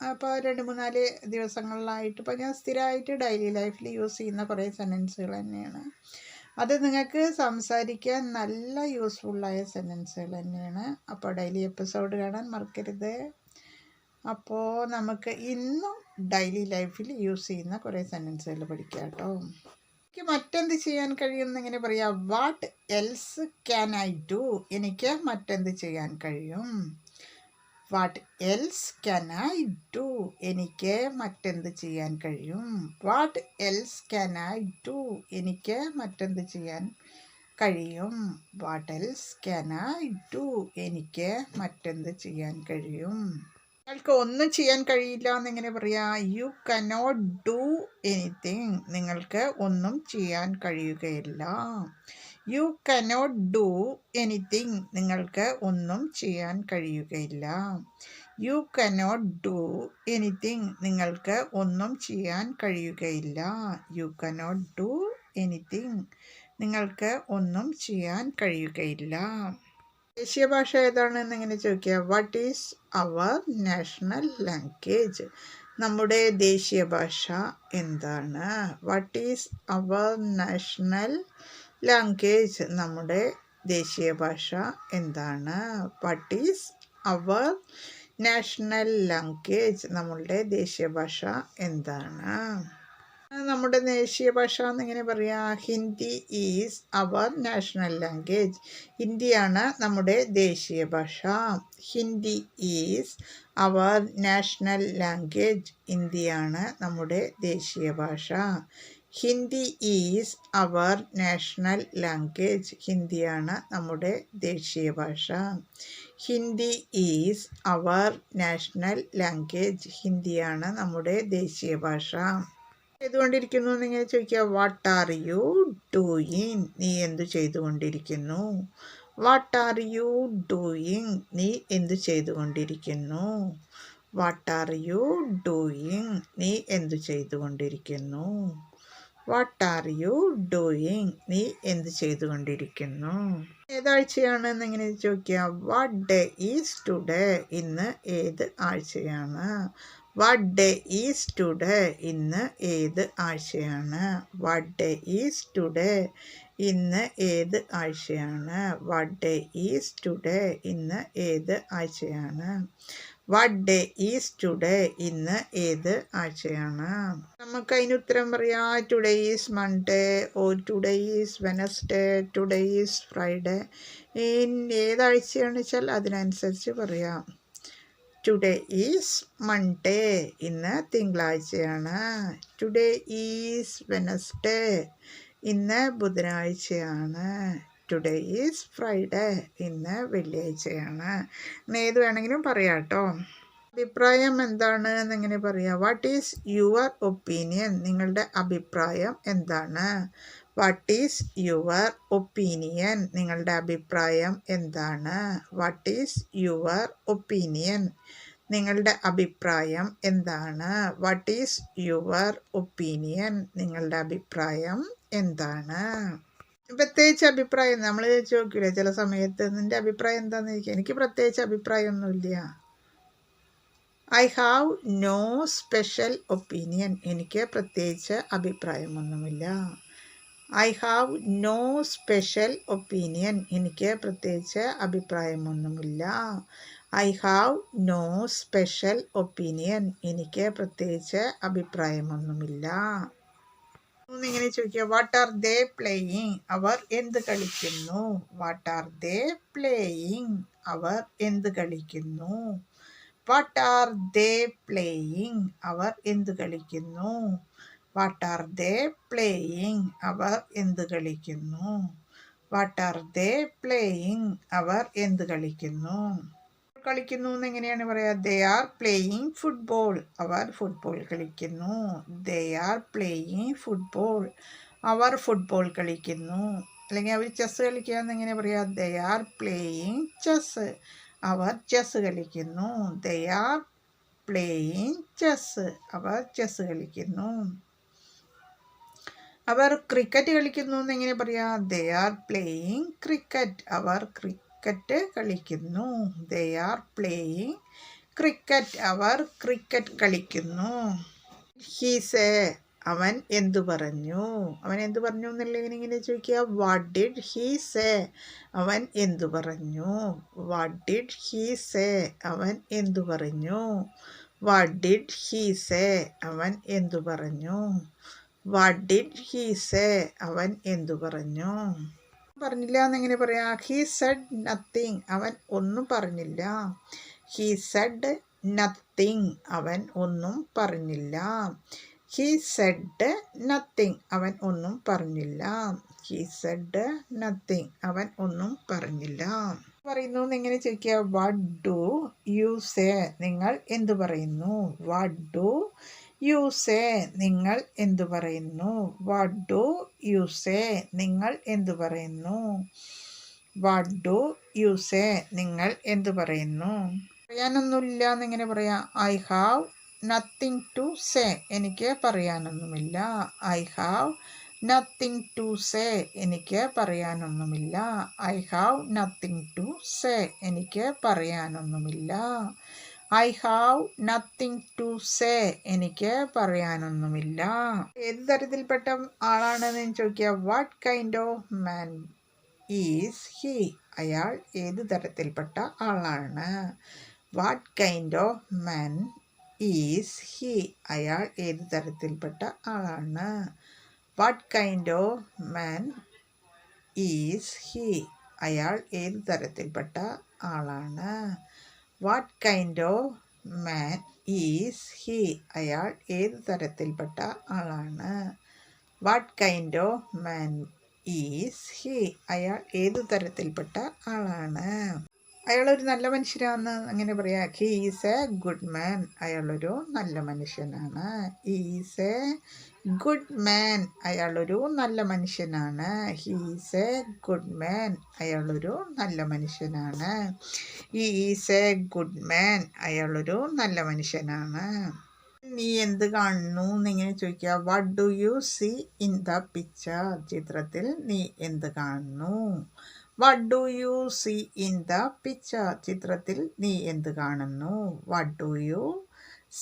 അപ്പോൾ രണ്ട് മൂന്നാൽ ദിവസങ്ങളിലായിട്ട് ഇപ്പോൾ ഞാൻ സ്ഥിരമായിട്ട് ഡെയിലി ലൈഫിൽ യൂസ് ചെയ്യുന്ന കുറേ സെന്റൻസുകൾ തന്നെയാണ്. അത് നിങ്ങൾക്ക് സംസാരിക്കാൻ നല്ല യൂസ്ഫുള്ളായ സെന്റൻസുകൾ തന്നെയാണ്. അപ്പോൾ ഡെയിലി എപ്പിസോഡ് കാണാൻ മറക്കരുത്. അപ്പോൾ നമുക്ക് ഇന്നും ഡെയിലി ലൈഫിൽ യൂസ് ചെയ്യുന്ന കുറേ സെന്റൻസുകൾ പഠിക്കാം കേട്ടോ. എനിക്ക് മറ്റെന്ത് ചെയ്യാൻ കഴിയുമെന്ന് ഇങ്ങനെ പറയാം? What else can I do എനിക്ക് മറ്റെന്ത് ചെയ്യാൻ കഴിയും? What else can I do എനിക്ക് മറ്റെന്ത് ചെയ്യാൻ കഴിയും? What else can I do എനിക്ക് മറ്റെന്ത് ചെയ്യാൻ കഴിയും? What else can I do എനിക്ക് മറ്റെന്ത് ചെയ്യാൻ കഴിയും? നിങ്ങൾക്ക് ഒന്നും ചെയ്യാൻ കഴിയില്ല എന്നിങ്ങനെ പറയാം. യു കനോട്ട് ഡു എനിത്തിങ് നിങ്ങൾക്ക് ഒന്നും ചെയ്യാൻ കഴിയുകയില്ല. യു കനോട്ട് ഡു എനിത്തിങ് നിങ്ങൾക്ക് ഒന്നും ചെയ്യാൻ കഴിയുകയില്ല. യു കനോട്ട് ഡു എനിത്തിങ് നിങ്ങൾക്ക് ഒന്നും ചെയ്യാൻ കഴിയുകയില്ല. യു കനോട്ട് ഡു എനിത്തിങ് നിങ്ങൾക്ക് ഒന്നും ചെയ്യാൻ കഴിയുകയില്ല. ദേശീയ ഭാഷ ഏതാണെന്ന് ഇങ്ങനെ ചോദിക്കുക. What is our national language നമ്മുടെ ദേശീയ ഭാഷ എന്താണ്? What is our national language നമ്മുടെ ദേശീയ ഭാഷ എന്താണ്? What is our national language നമ്മളുടെ ദേശീയ ഭാഷ എന്താണ്? നമ്മുടെ ദേശീയ ഭാഷ എന്നിങ്ങനെ പറയാം. Hindi is our national language ഹിന്ദിയാണ് നമ്മുടെ ദേശീയ ഭാഷ. Hindi is our national language ഹിന്ദിയാണ് നമ്മുടെ ദേശീയ ഭാഷ. Hindi is our national language. ഹിന്ദിയാണ് നമ്മുടെ ദേശീയ ഭാഷ. Hindi is our national language. ഹിന്ദിയാണ് നമ്മുടെ ദേശീയ ഭാഷ. ചെയ്തുകൊണ്ടിരിക്കുന്നു എന്നിങ്ങനെ ചോദിക്കുക വാട്ട് ആർ യു ഡൂയിങ് നീ എന്തു ചെയ്തുകൊണ്ടിരിക്കുന്നു? വാട്ട് ആർ യു ഡൂയിങ് നീ എന്തു ചെയ്തുകൊണ്ടിരിക്കുന്നു? വാട്ട് ആർ യു ഡൂയിങ് നീ എന്തു ചെയ്തുകൊണ്ടിരിക്കുന്നു? വാട്ട് ആർ യു ഡൂയിങ് നീ എന്ത് ചെയ്തുകൊണ്ടിരിക്കുന്നു? ഏതാഴ്ചയാണ് എന്നിങ്ങനെ ചോദിക്കുക. വാട്ട് ഡേ ഈസ് ടുഡേ ഇന്ന് ഏത് ആഴ്ചയാണ്? വാട്ട് ഡേ ഈസ് ടുഡേ ഇന്ന് ഏത് ആഴ്ചയാണ്? വാട്ട് ഡേ ഈസ് ടുഡേ ഇന്ന് ഏത് ആഴ്ചയാണ്? വാട്ട് ഡേ ഈസ് ടുഡേ ഇന്ന് ഏത് ആഴ്ചയാണ്? വാട്ട് ഡേ ഈസ് ടുഡേ ഇന്ന് ഏത് ആഴ്ചയാണ്? നമുക്ക് അതിന് ഉത്തരം പറയാം. Today is Monday or today is Wednesday today is Friday ഏതാഴ്ചയാണ് വെച്ചാൽ അതിനനുസരിച്ച് പറയാം. ടുഡേ ഈസ് മൺഡേ ഇന്ന് തിങ്കളാഴ്ചയാണ്. ടുഡേ ഈസ് വെനസ്ഡേ ഇന്ന് ബുധനാഴ്ചയാണ്. ടുഡേ ഈസ് ഫ്രൈഡേ ഇന്ന് വെള്ളിയാഴ്ചയാണ്. ഏത് വേണമെങ്കിലും പറയാം കേട്ടോ അഭിപ്രായം എന്താണ് എന്നിങ്ങനെ പറയാം. വാട്ട് ഈസ് യുവർ ഒപ്പീനിയൻ നിങ്ങളുടെ അഭിപ്രായം എന്താണ്? വാട്ട് ഈസ് യുവർ ഒപ്പീനിയൻ നിങ്ങളുടെ അഭിപ്രായം എന്താണ്? വാട്ട് ഈസ് യുവർ ഒപ്പീനിയൻ നിങ്ങളുടെ അഭിപ്രായം എന്താണ്? വാട്ട് ഈസ് യുവർ ഒപ്പീനിയൻ നിങ്ങളുടെ അഭിപ്രായം എന്താണ്? പ്രത്യേകിച്ച് അഭിപ്രായം നമ്മൾ ചോദിക്കില്ല ചില സമയത്ത് നിന്റെ അഭിപ്രായം എന്താണെന്ന് ചോദിക്കുക എനിക്ക് പ്രത്യേകിച്ച് അഭിപ്രായമൊന്നുമില്ല. I have no special opinion എനിക്ക് പ്രത്യേകിച്ച് അഭിപ്രായമൊന്നുമില്ല. I have no special opinion എനിക്ക് പ്രത്യേകിച്ച് അഭിപ്രായമൊന്നുമില്ല. I have no special opinion എനിക്ക് പ്രത്യേകിച്ച് അഭിപ്രായമൊന്നുമില്ല. ഇങ്ങനെ ചോദിക്കുക. വാട്ട് ആർ ദേ പ്ലേയിങ് അവർ എന്ത് കളിക്കുന്നു? വാട്ട് ആർ ദേ പ്ലേയിങ് അവർ എന്ത് കളിക്കുന്നു? വാട്ട് ആർ ദേ പ്ലേയിങ് അവർ എന്ത് കളിക്കുന്നു? വാട്ട് ആർ ദേ പ്ലേയിങ് അവർ എന്ത് കളിക്കുന്നു? വാട്ട് ആർ ദേ പ്ലേയിങ് അവർ എന്ത് കളിക്കുന്നു? കളിക്കുന്നു എന്ന് എങ്ങനെയാണ് പറയുക ദേ ആർ പ്ലേയിങ് ഫുട്ബോൾ അവർ ഫുട്ബോൾ കളിക്കുന്നു. ദേ ആർ പ്ലേയിങ് ഫുട്ബോൾ അവർ ഫുട്ബോൾ കളിക്കുന്നു. അല്ലെങ്കിൽ അവർ ചെസ് കളിക്കുക എന്നെങ്ങനെ പറയുക ദേ ആർ പ്ലേയിങ് ചെസ് അവർ ചെസ് കളിക്കുന്നു. ദേ ആർ പ്ലേയിങ് ചെസ് അവർ ചെസ് കളിക്കുന്നു. അവർ ക്രിക്കറ്റ് കളിക്കുന്നു എന്നെങ്ങനെ പറയാം? ദേ ആർ പ്ലേയിങ് ക്രിക്കറ്റ് അവർ ക്രിക്കറ്റ് കളിക്കുന്നു. ദേ ആർ പ്ലേയിങ് ക്രിക്കറ്റ് അവർ ക്രിക്കറ്റ് കളിക്കുന്നു. ഹീസ് എ അവൻ എന്തു പറഞ്ഞു? അവൻ എന്തു പറഞ്ഞു എന്നുള്ളതിന് ഇങ്ങനെ ചോദിക്കുക? വാട്ട് ഡിഡ് ഹീ സേ അവൻ എന്തു പറഞ്ഞു? വാട്ട് ഡിഡ് ഹീ സേ അവൻ എന്തു പറഞ്ഞു? വാട്ട് ഡിഡ് ഹീ സേ അവൻ എന്തു പറഞ്ഞു? വാട്ട് ഡിഡ് ഹീ സേ അവൻ എന്തു പറഞ്ഞു? പറഞ്ഞില്ല എന്നെങ്ങനെ പറയാം? ഹീ സെഡ് നത്തിങ് അവൻ ഒന്നും പറഞ്ഞില്ല. ഹീ സെഡ് നത്തിങ് അവൻ ഒന്നും പറഞ്ഞില്ല. ഹീ സെഡ് നത്തിങ് അവൻ ഒന്നും പറഞ്ഞില്ല. ഹീ സെഡ് നത്തിങ് അവൻ ഒന്നും പറഞ്ഞില്ല. പറയുന്നു എങ്ങനെ ചോദിക്കുക വാട്ട് ഡു യു സേ നിങ്ങൾ എന്തു പറയുന്നു? വാട്ട് ഡു യു സേ നിങ്ങൾ എന്തു പറയുന്നു? വാട്ട് ഡു യു സേ നിങ്ങൾ എന്തു പറയുന്നു? വാട്ട് ഡു യു സേ നിങ്ങൾ എന്തു പറയുന്നു? പറയാനൊന്നുമില്ല എന്നിങ്ങനെ പറയാം I have nothing to say എനിക്ക് പറയാനൊന്നുമില്ല. I have nothing to say എനിക്ക് പറയാനൊന്നുമില്ല. I have nothing to say എനിക്ക് പറയാനൊന്നുമില്ല. I have nothing to say എനിക്ക് പറയാനൊന്നുമില്ല. ഏത് തരത്തിൽപ്പെട്ട ആളാണെന്ന് ചോദിക്കുക. What kind of man is he അയാൾ ഏത് തരത്തിൽപ്പെട്ട ആളാണ്? What kind of man is he അയാൾ ഏത് തരത്തിൽപ്പെട്ട ആളാണ്? What kind of man is he അയാൾ ഏത് തരത്തിൽപ്പെട്ട ആളാണ്? What kind of man is he അയാൾ ഏത് തരത്തിൽപ്പെട്ട ആളാണ്? What kind of man is he അയാൾ ഏത് തരത്തിൽപ്പെട്ട ആളാണ്? അയാളൊരു നല്ല മനുഷ്യനാണെന്ന് അങ്ങനെ പറയാം. He is a good man അയാളൊരു നല്ല മനുഷ്യനാണ്. ഈസ് എ ഗുഡ് മാൻ അയാളൊരു നല്ല മനുഷ്യനാണ്. He is a good man അയാളൊരു നല്ല മനുഷ്യനാണ്. ഈ ഈസ് എ ഗുഡ് മാൻ അയാളൊരു നല്ല മനുഷ്യനാണ്. നീ എന്ത് കാണുന്നു എന്നിങ്ങനെ ചോദിക്കുക what do you see in the picture ചിത്രത്തിൽ നീ എന്ത് കാണുന്നു? What do you see in the picture ചിത്രത്തിൽ നീ എന്ത് കാണുന്നു? What do you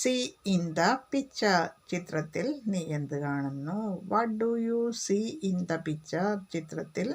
see in the picture ചിത്രത്തിൽ നീ എന്ത് കാണുന്നു? What do you see in the picture ചിത്രത്തിൽ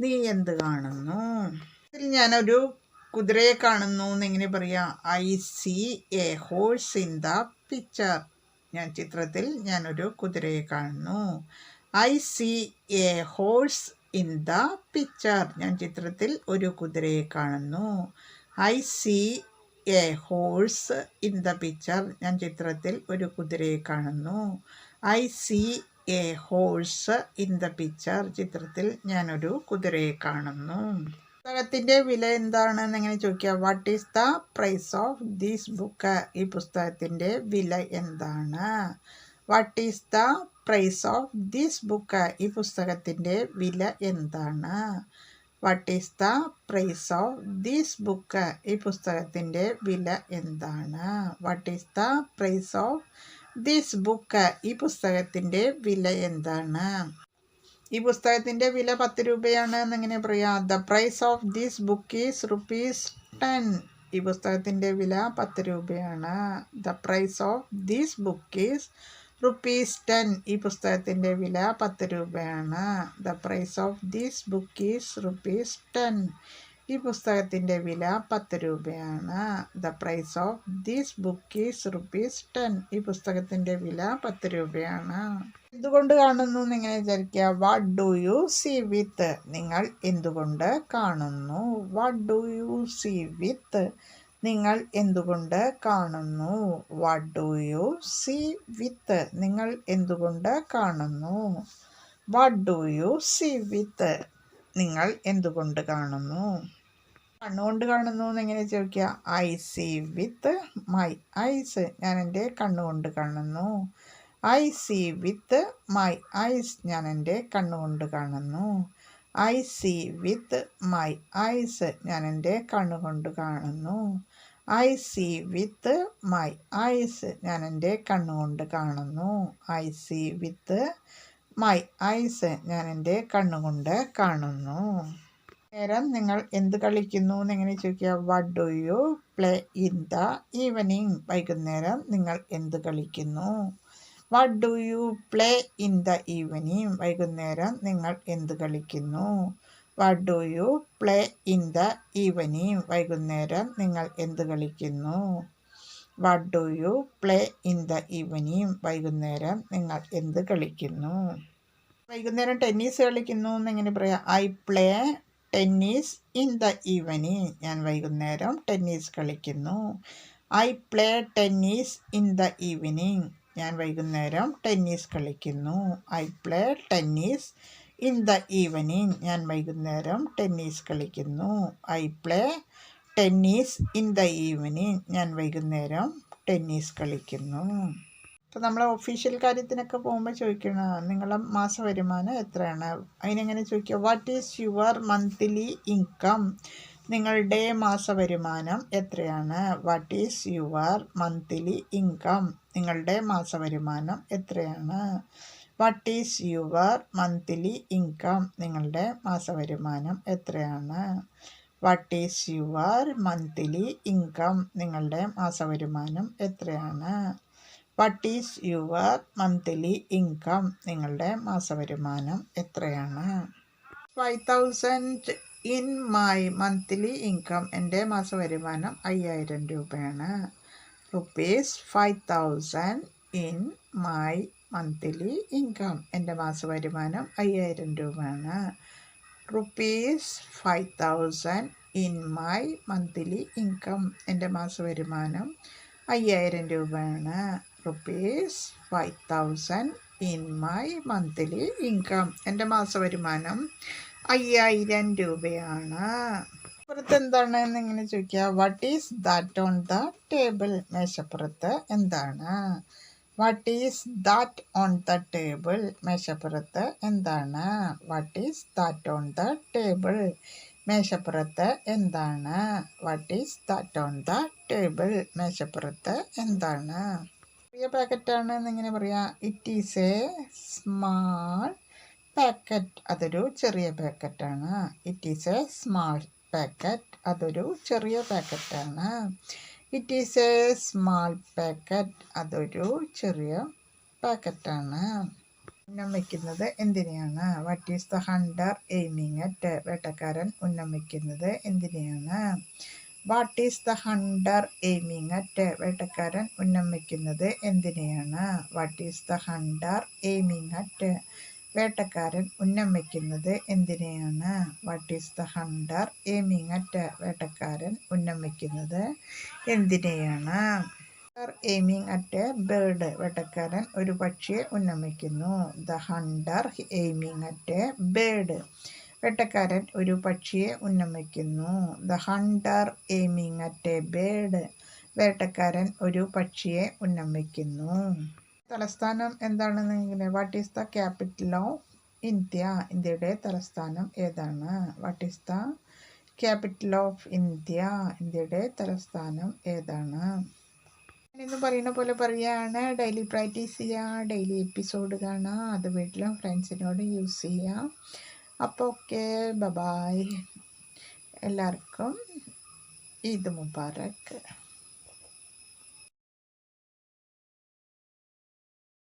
നീ എന്ത് കാണുന്നു? ഇതിൽ ഞാനൊരു കുതിരയെ കാണുന്നു എന്നെങ്ങനെ പറയാം. I see a horse in the picture ഞാൻ ചിത്രത്തിൽ ഞാനൊരു കുതിരയെ കാണുന്നു. I see a horse in the picture ഞാൻ ചിത്രത്തിൽ ഒരു കുതിരയെ കാണുന്നു. I see a horse in the picture ഞാൻ ചിത്രത്തിൽ ഒരു കുതിരയെ കാണുന്നു. I see a horse in the picture ചിത്രത്തിൽ ഞാനൊരു കുതിരയെ കാണുന്നു. പുസ്തകത്തിന്റെ വില എന്താണെന്ന് എങ്ങനെ ചോദിക്കുക what is the price of these book ഈ പുസ്തകത്തിന്റെ വില എന്താണ്? What is the price of this book ഈ പുസ്തകത്തിന്റെ വില എന്താണ്? What is the price of this book ഈ പുസ്തകത്തിന്റെ വില എന്താണ്? What is the price of this book ഈ പുസ്തകത്തിന്റെ വില എന്താണ്? ഈ പുസ്തകത്തിന്റെ വില പത്ത് രൂപയാണ് എന്നിങ്ങനെ പറയാം. The price of this book is rupees ten ഈ പുസ്തകത്തിന്റെ വില പത്ത് രൂപയാണ്. The price of this book is rupees ten ഈ പുസ്തകത്തിന്റെ വില പത്ത് രൂപയാണ്. The price of these book is rupees ten ഈ പുസ്തകത്തിന്റെ വില പത്ത് രൂപയാണ്. The price of these book is rupees ten ഈ പുസ്തകത്തിന്റെ വില പത്ത് രൂപയാണ്. എന്തുകൊണ്ട് കാണുന്നു എന്നിങ്ങനെ വിചാരിക്കുക? What do you see with നിങ്ങൾ എന്തുകൊണ്ട് കാണുന്നു? What do you see with നിങ്ങൾ എന്തുകൊണ്ട് കാണുന്നു? What do you see with നിങ്ങൾ എന്തുകൊണ്ട് കാണുന്നു? What do you see with നിങ്ങൾ എന്തുകൊണ്ട് കാണുന്നു? കണ്ണുകൊണ്ട് കാണുന്നു എന്ന് എങ്ങനെ ചോദിക്കുക. I see with my eyes ഞാൻ എന്റെ കണ്ണുകൊണ്ട് കാണുന്നു. I see with my eyes ഞാൻ എന്റെ കണ്ണുകൊണ്ട് കാണുന്നു. I see with my eyes ഞാൻ എന്റെ കണ്ണുകൊണ്ട് കാണുന്നു. I see with my eyes ഞാൻ എന്റെ കണ്ണുകൊണ്ട് കാണുന്നു. I see with my eyes ഞാൻ എന്റെ കണ്ണുകൊണ്ട് കാണുന്നു. നേരം നിങ്ങൾ എന്ത് കളിക്കുന്നു എന്നെങ്ങനെ ചോദിക്കുക. What do you play in the evening വൈകുന്നേരം നിങ്ങൾ എന്ത് കളിക്കുന്നു? What do you play in the evening വൈകുന്നേരം നിങ്ങൾ എന്ത് കളിക്കുന്നു? What do you play in the evening വൈകുന്നേരം നിങ്ങൾ എന്ത് കളിക്കുന്നു? What do you play in the evening വൈകുന്നേരം നിങ്ങൾ എന്ത് കളിക്കുന്നു? വൈകുന്നേരം ടെന്നീസ് കളിക്കുന്നു എന്നെങ്ങനെ പറയാം. I play tennis in the evening ഞാൻ വൈകുന്നേരം ടെന്നീസ് കളിക്കുന്നു. I play tennis in the evening ഞാൻ വൈകുന്നേരം ടെന്നീസ് കളിക്കുന്നു. I play tennis in the evening ഞാൻ വൈകുന്നേരം ടെന്നീസ് കളിക്കുന്നു. I play tennis in the evening ഞാൻ വൈകുന്നേരം ടെന്നീസ് കളിക്കുന്നു. അപ്പോൾ നമ്മൾ ഒഫീഷ്യൽ കാര്യത്തിനൊക്കെ പോകുമ്പോൾ ചോദിക്കണം നിങ്ങളുടെ മാസ വരുമാനം എത്രയാണ്? അതിനെങ്ങനെ ചോദിക്കുക? What is your monthly income നിങ്ങളുടെ മാസ വരുമാനം എത്രയാണ്? What is your monthly income നിങ്ങളുടെ മാസ വരുമാനം എത്രയാണ്? What is your monthly income നിങ്ങളുടെ മാസവരുമാനം എത്രയാണ്? What is your monthly income നിങ്ങളുടെ മാസവരുമാനം എത്രയാണ്? What is your monthly income നിങ്ങളുടെ മാസവരുമാനം എത്രയാണ്? Five thousand in my monthly income എന്റെ മാസവരുമാനം അയ്യായിരം രൂപയാണ്. Rupees five thousand in my monthly income എന്റെ മാസ വരുമാനം അയ്യായിരം രൂപയാണ്. Rupees five thousand in my monthly income എന്റെ മാസ വരുമാനം അയ്യായിരം രൂപയാണ്. Rupees five thousand in my monthly income എന്റെ മാസ വരുമാനം അയ്യായിരം രൂപയാണ്. പുറത്ത് എന്താണ് എന്നിങ്ങനെ ചോദിക്കുക? What is that on the table മേശപ്പുറത്ത് എന്താണ്? What is that on the table മേശപ്പുറത്ത് എന്താണ്? What is that on the table മേശപ്പുറത്ത് എന്താണ്? What is that on the table മേശപ്പുറത്ത് എന്താണ്? ചെറിയ പാക്കറ്റാണ് എന്നിങ്ങനെ പറയാം. It is a small packet അതൊരു ചെറിയ പാക്കറ്റാണ്. It is a small packet അതൊരു ചെറിയ പാക്കറ്റാണ്. It is a small packet അതൊരു ചെറിയ പാക്കറ്റാണ് ഉന്നം വയ്ക്കുന്നത് എന്തിനെയാണ്? What is the hunter aiming at വേട്ടക്കാരൻ ഉന്നം വയ്ക്കുന്നത് എന്തിനെയാണ്? What is the hunter aiming at വേട്ടക്കാരൻ ഉന്നം വയ്ക്കുന്നത് എന്തിനെയാണ്? What is the hunter aiming at വേട്ടക്കാരൻ ഉന്നം വയ്ക്കുന്നത് എന്തിനെയാണ്? What is the hunter aiming at വേട്ടക്കാരൻ ഉന്നം വയ്ക്കുന്നത് എന്തിനെയാണ്? എയിമിങ് അറ്റ് ബേർഡ് വേട്ടക്കാരൻ ഒരു പക്ഷിയെ ഉന്നം വയ്ക്കുന്നു the hunter aiming at a bird വേട്ടക്കാരൻ ഒരു പക്ഷിയെ ഉന്നം വയ്ക്കുന്നു the hunter aiming at a bird വേട്ടക്കാരൻ ഒരു പക്ഷിയെ ഉന്നം വയ്ക്കുന്നു തലസ്ഥാനം എന്താണെന്നെങ്കിൽ what is the capital of India ഇന്ത്യയുടെ തലസ്ഥാനം ഏതാണ്? What is the capital of India ഇന്ത്യയുടെ തലസ്ഥാനം ഏതാണ്? ഞാനിന്ന് പറയുന്ന പോലെ പറയുകയാണ് ഡെയിലി പ്രാക്ടീസ് ചെയ്യുക ഡെയിലി എപ്പിസോഡ് കാണുക അത് വീട്ടിലും ഫ്രണ്ട്സിനോട് യൂസ് ചെയ്യുക അപ്പോൾ ഓക്കെ ബബായ് എല്ലാവർക്കും ഈദ് മുബാറക്ക്